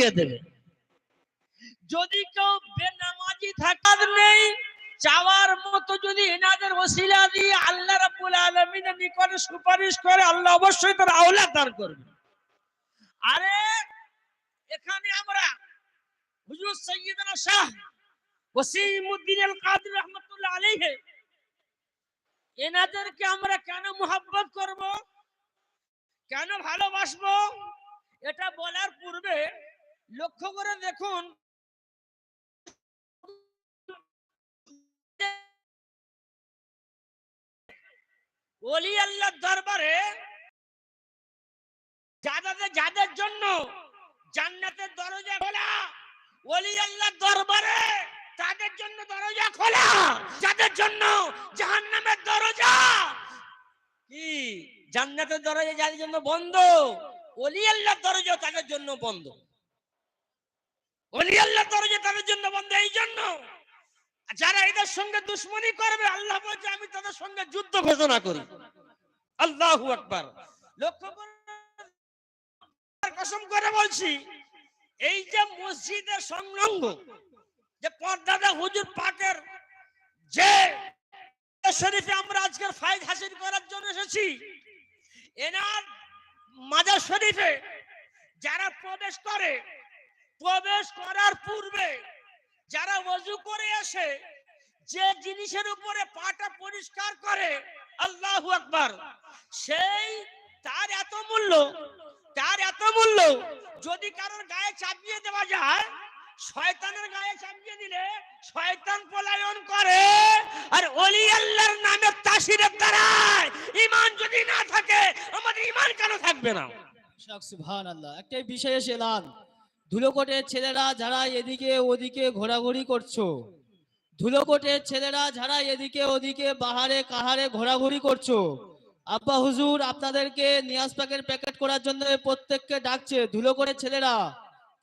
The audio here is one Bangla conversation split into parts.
দিয়ে দেবে। যদি কেউ বেনামাজি থাকার নেই চাওয়ার মতো যদি এনাদের ওসিলা দিয়ে আল্লাহ রাব্বুল আলামিনের নিকটে সুপারিশ করে, আল্লাহ অবশ্যই তার আওলাদ দান করবে। আরে, এখানে আমরা হুজুর সৈয়দনা শাহ ওসিমউদ্দিন আল কাদের রহমাতুল্লাহ আলাইহি, এনাদেরকে আমরা কেন মোহাব্বত করব? কেন ভালোবাসবো? এটা বলার পূর্বে লক্ষ্য করে দেখুন। ওলি দরবারে যাদের যাদের জন্য জান্নাতের দরজা খোলা, ওলি আল্লাহর দরবারে তাদের জন্য দরজা খোলা, যাদের জন্য জাহান্নামের দরজা কি? জান্নাতের দরজা যাদের জন্য বন্ধ, ওলি আল্লাহর দরজা তাদের জন্য বন্ধ। ওলি আল্লাহর দরজা তাদের জন্য বন্ধ এই জন্য যারা এদের সঙ্গে দুশ্মনী করবে, আল্লাহ বলছে, আমি তাদের সঙ্গে যুদ্ধ ঘোষণা করি। আল্লাহু আকবার। লক্ষ্য করে বলছি, এই যে মসজিদের সংলগ্ন, যে পর্দাদা হুজুর পাকের যে শরীফে আমরা আজকের ফাইজ হাসিল করার জন্য এসেছি, এনার মাজার শরীফে যারা প্রবেশ করে প্রবেশ করার পূর্বে যারা ওযু করে আসে, যে জিনিসের উপরে পাটা পরিষ্কার করে, আল্লাহ আকবার। সেই তার এত মূল্য, তার এত মূল্য, যদি কারোর গায়ে চাপিয়ে দেওয়া যায়, শয়তানের গায়ে চাপিয়ে দিলে শয়তান পলায়ন করে। আর ওলি আল্লাহর নামে তাসিরের দ্বারা ঈমান যদি না থাকে, আমাদের ঈমান কেন থাকবে না? সুবহান আল্লাহ একটাই বিশেষ এলান। ধুলোকোটের ছেলেরা যারা এদিকে ওদিকে ঘোরাঘুরি করছ। ধুলোকোটের ছেলেরা যারা এদিকে ওদিকে বাহারে কাহারে ঘোরাঘুরি করছ। আব্বা হুজুর, আপনাদেরকে নিয়াজ প্যাকেট প্যাকেট করার জন্য প্রত্যেককে ডাকছে। ধুলোকোটের ছেলেরা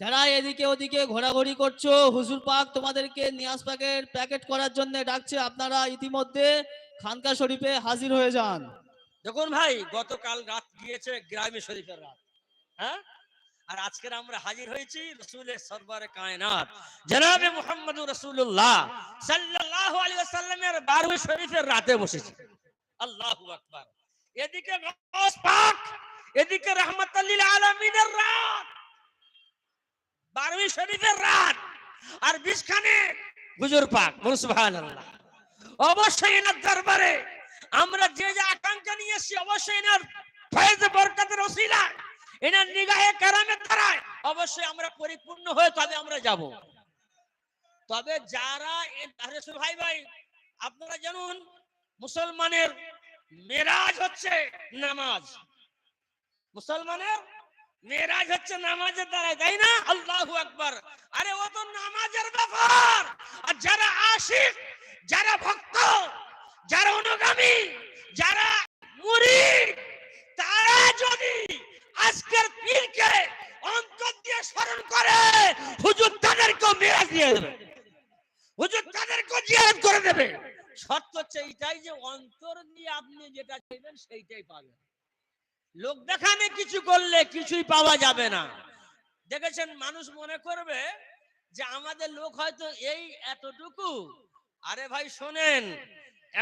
যারা এদিকে ওদিকে ঘোরাঘুরি করছ, হুজুর পাক তোমাদেরকে নিয়াজ প্যাকেট প্যাকেট করার জন্য ডাকছে। আপনারা ইতিমধ্যে খানকা শরীফে হাজির হয়ে যান। দেখুন ভাই, গতকাল রাত গিয়েছে গ্রামে শরীফের রাত। হ্যাঁ? আর আজকের আমরা হাজির হয়েছি রসুলের সরবারে কায়নাত। জনাবে মুহাম্মদুর রাসূলুল্লাহ সাল্লাল্লাহু আলাইহি ওয়াসাল্লামের বারুই শরীফের রাতে বসেছি। আল্লাহু আকবার। এদিকে এদিকে রাহমাতাল লিল আলামিনের রাত। বারুই শরীফের রাত। আর বিশখানে হুজুর পাক, বলুন সুবহানাল্লাহ। অবশ্যই এনার দরবারে আমরা যে যে আকাঙ্ক্ষা নিয়ে এসেছি, অবশ্যই এনার ফয়েজ বরকতের এনার নিগাহে কারামের দ্বারায় অবশ্যই আমরা পরিপূর্ণ হয়ে তবে আমরা যাব। তবে যারা ভাই ভাই, আপনারা জানুন, মুসলমানের মেরাজ হচ্ছে নামাজ। মুসলমানের মেরাজ হচ্ছে নামাজের দ্বারা তাই না? আল্লাহু আকবার। আরে ও তো নামাজের ব্যাপার। আর যারা আশিক, যারা ভক্ত, যারা অনুগামী, যারা মুরিদ আজকের পীরকে অন্তর দিয়ে স্মরণ করে, হুজুর তাদেরকেও মেরাজ দিয়ে দেবে। হুজুর তাদেরকেও জিয়ারত করে দেবে। শর্ত হচ্ছে যে অন্তর আপনি যেটা চাইবেন সেইটাই পাবেন। লোক দেখানে কিছু করলে কিছুই পাওয়া যাবে না। দেখেছেন, মানুষ মনে করবে যে আমাদের লোক হয়তো এই এতটুকু। আরে ভাই, শোনেন,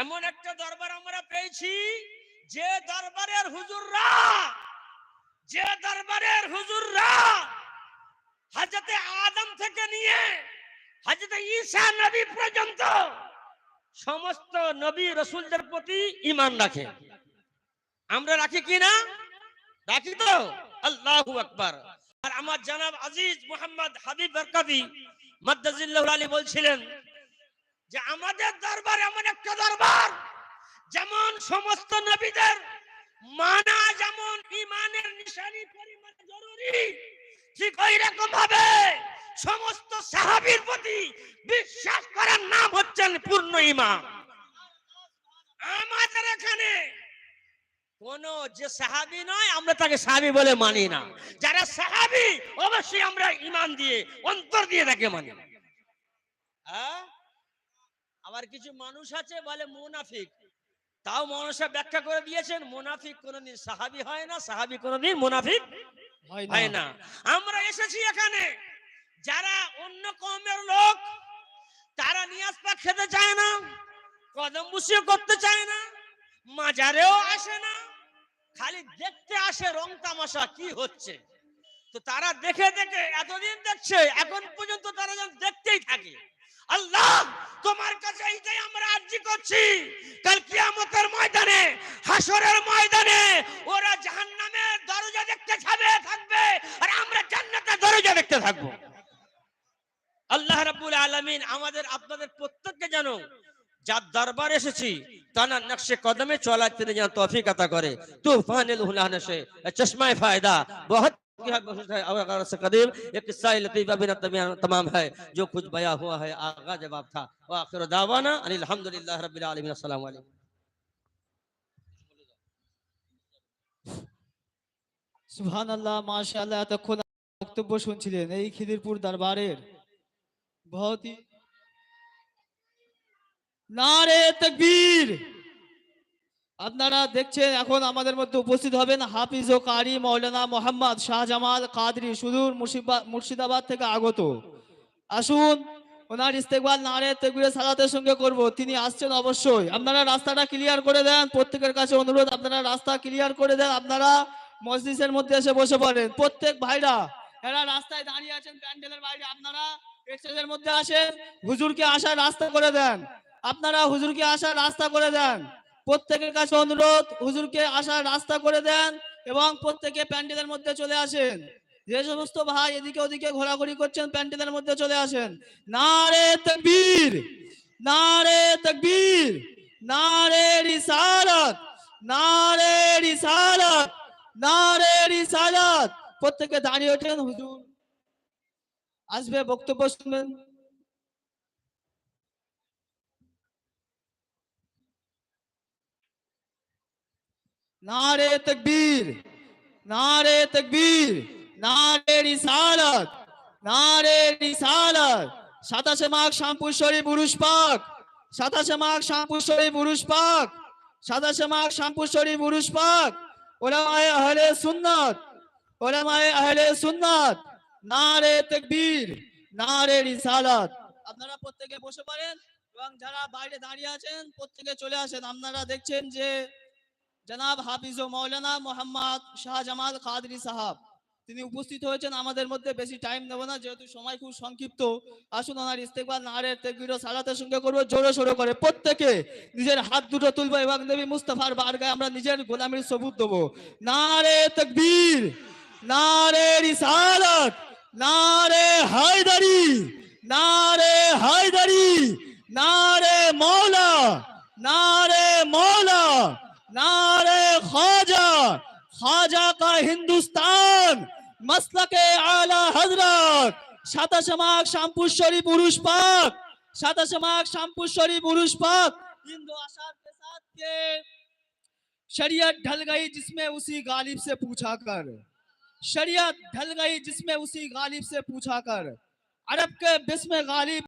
এমন একটা দরবার আমরা পেয়েছি, যে দরবারের হুজুররা যে দরবারের হুজুররা হাজরতে আদম থেকে নিয়ে হাজরতে ঈসা নবী পর্যন্ত সমস্ত নবী রসুলদের প্রতি ইমান রাখে। আমরা রাখি কি না? রাখি তো? আল্লাহু আকবার। আর আমার জনাব আজিজ মোহাম্মদ হাবিব বরকাতি মাদ্দাজিল্লাহ আলী বলছিলেন যে আমাদের দরবার এমন একটা দরবার যেমন সমস্ত নবীদের মানা যেমন ইমানের নিশানি জরুরি, ঠিক ওই রকম ভাবে সমস্ত সাহাবীর প্রতি বিশ্বাস করার নাম হচ্ছেন পূর্ণ আমাদের এখানে কোন যে সাহাবি নয়, আমরা তাকে সাহাবি বলে মানি না। যারা সাহাবি, অবশ্যই আমরা ইমান দিয়ে, অন্তর দিয়ে তাকে মানি? আবার কিছু মানুষ আছে, বলে মুনাফিক। তাও মনসা ব্যাখ্যা করে দিয়েছেন মুনাফিক কোনদিন সাহাবি হয় না সাহাবি কোনদিন মুনাফিক হয় হয় না। আমরা এসেছি এখানে যারা অন্য কমের লোক তারা নিয়াজ পাক খেতে চায় না কদম বুসিও করতে চায় না মাজারেও আসে না খালি দেখতে আসে রং তামাশা কি হচ্ছে? তো তারা দেখে দেখে এতদিন দেখছে এখন পর্যন্ত তারা যেন দেখতেই থাকে। আল্লাহ! তোমার কাছে এইটাই আমরা আর্জি করছি। কাল কিয়ামতের ময়দানে হাসরের ময়দানে ওরা জাহান্নামের দরজা দেখতে যাবে থাকবে, আর আমরা জান্নাতের দরজা দেখতে থাকব। আল্লাহ রাব্বুল আলামিন আমাদের, আপনাদের প্রত্যেককে জানো যার দরবার এসেছি তানা নকশে কদমে চলার তিনি যেন তৌফিক আতা করে। তুফানিল হুলানসে চশমায় ফায়দা, বহুত बहुत बहुत है और अगर से कदीम एक किस्सा लतीफा बिन तमीम तमाम है जो कुछ बया हुआ है आगा जवाब था व आखिर दावाना अनिल हम्दुलिल्लाह रब्बिल आलमीन अस्सलाम वालेकुम সুবহান আল্লাহ মাশাআল্লাহ এতক্ষণ বক্তব্য শুনছিলেন এই খিদিরপুর দরবারের বহুত হি নারে তকবীর আপনারা দেখছেন এখন আমাদের মধ্যে উপস্থিত হবেন হাফিজ ও কারি মৌলানা মোহাম্মদ শাহজামাল কাদরি সুদূর মুর্শিদাবাদ থেকে আগত। আসুন, ওনার ইস্তেকবাল নারে তকবীরের সালাতের সঙ্গে করব, তিনি আসছেন অবশ্যই। আপনারা রাস্তাটা ক্লিয়ার করে দেন, প্রত্যেকের কাছে অনুরোধ, আপনারা রাস্তা ক্লিয়ার করে দেন, আপনারা মসজিদের মধ্যে এসে বসে পড়েন। প্রত্যেক ভাইরা, এরা রাস্তায় দাঁড়িয়ে আছেন, প্যান্ডেলের বাইরে, আপনারা এক্সেসের মধ্যে আসেন, হুজুরকে আসার রাস্তা করে দেন। আপনারা হুজুরকে আসার রাস্তা করে দেন। প্রত্যেকের কাছে অনুরোধ, হুজুরকে আসার রাস্তা করে দেন এবং প্রত্যেকে প্যান্ডেলের মধ্যে চলে আসেন। যে সমস্ত ভাই এদিকে ওদিকে ঘোরাঘুরি করছেন, প্যান্ডেলের মধ্যে চলে আসেন। নারে তকবীর নারে তকবীর, নারে রিসালাত নারে রিসালাত নারে রিসালাত। প্রত্যেকে দাঁড়িয়ে ওঠেন, হুজুর। আসবে বক্তব্য শুনবেন। নারে তকবীর নারে তকবীর, নারে রিসালাত নারে রিসালাত। সাতাশে মাঘ শামপুশ্বরী পুরুষ পাক, সাতাশে মাঘ শামপুশ্বরী পুরুষ পাক, সাতাশে মাঘ শামপুশ্বরী পুরুষ পাক। ওলামায়ে আহলে সুন্নাত, ওলামায়ে আহলে সুন্নাত, নারে তকবীর, নারে রিসালাত। আপনারা প্রত্যেকে বসে পারেন এবং যারা বাইরে দাঁড়িয়ে আছেন, প্রত্যেকে চলে আসেন। আপনারা দেখছেন যে জনাব হাফিজ ও মৌলানা মোহাম্মদ শাহজামাল কাদরি সাহাব, তিনি উপস্থিত হয়েছেন আমাদের মধ্যে, বেশি টাইম নেব না, যেহেতু সময় খুব সংক্ষিপ্ত। আসুন ওনার ইস্তেকবাল নারের ও সালাতের সঙ্গে করব, জোরে সোরে করে। প্রত্যেকে নিজের হাত দুটো তুলবো এবং নবী মুস্তাফার বারগায় আমরা নিজের গোলামির সবুত দেবো। নারে তকবীর নারে রিসালাত নারে হায়দারি নারে হায়দারি নারে खाजा का हिंदुस्तान মাসলাকে के आला हज़रत মাঘ শ্যামপুর पुरुष पाक পাক সাতাশে पुरुष पाक हिंदू आशार के साथ के शरीयत ढल गई जिसमें उसी गालिब से पूछा कर। शरीयत ढल गई जिसमें उसी गालिब से पूछा कर। अरब के बिस्म गालिब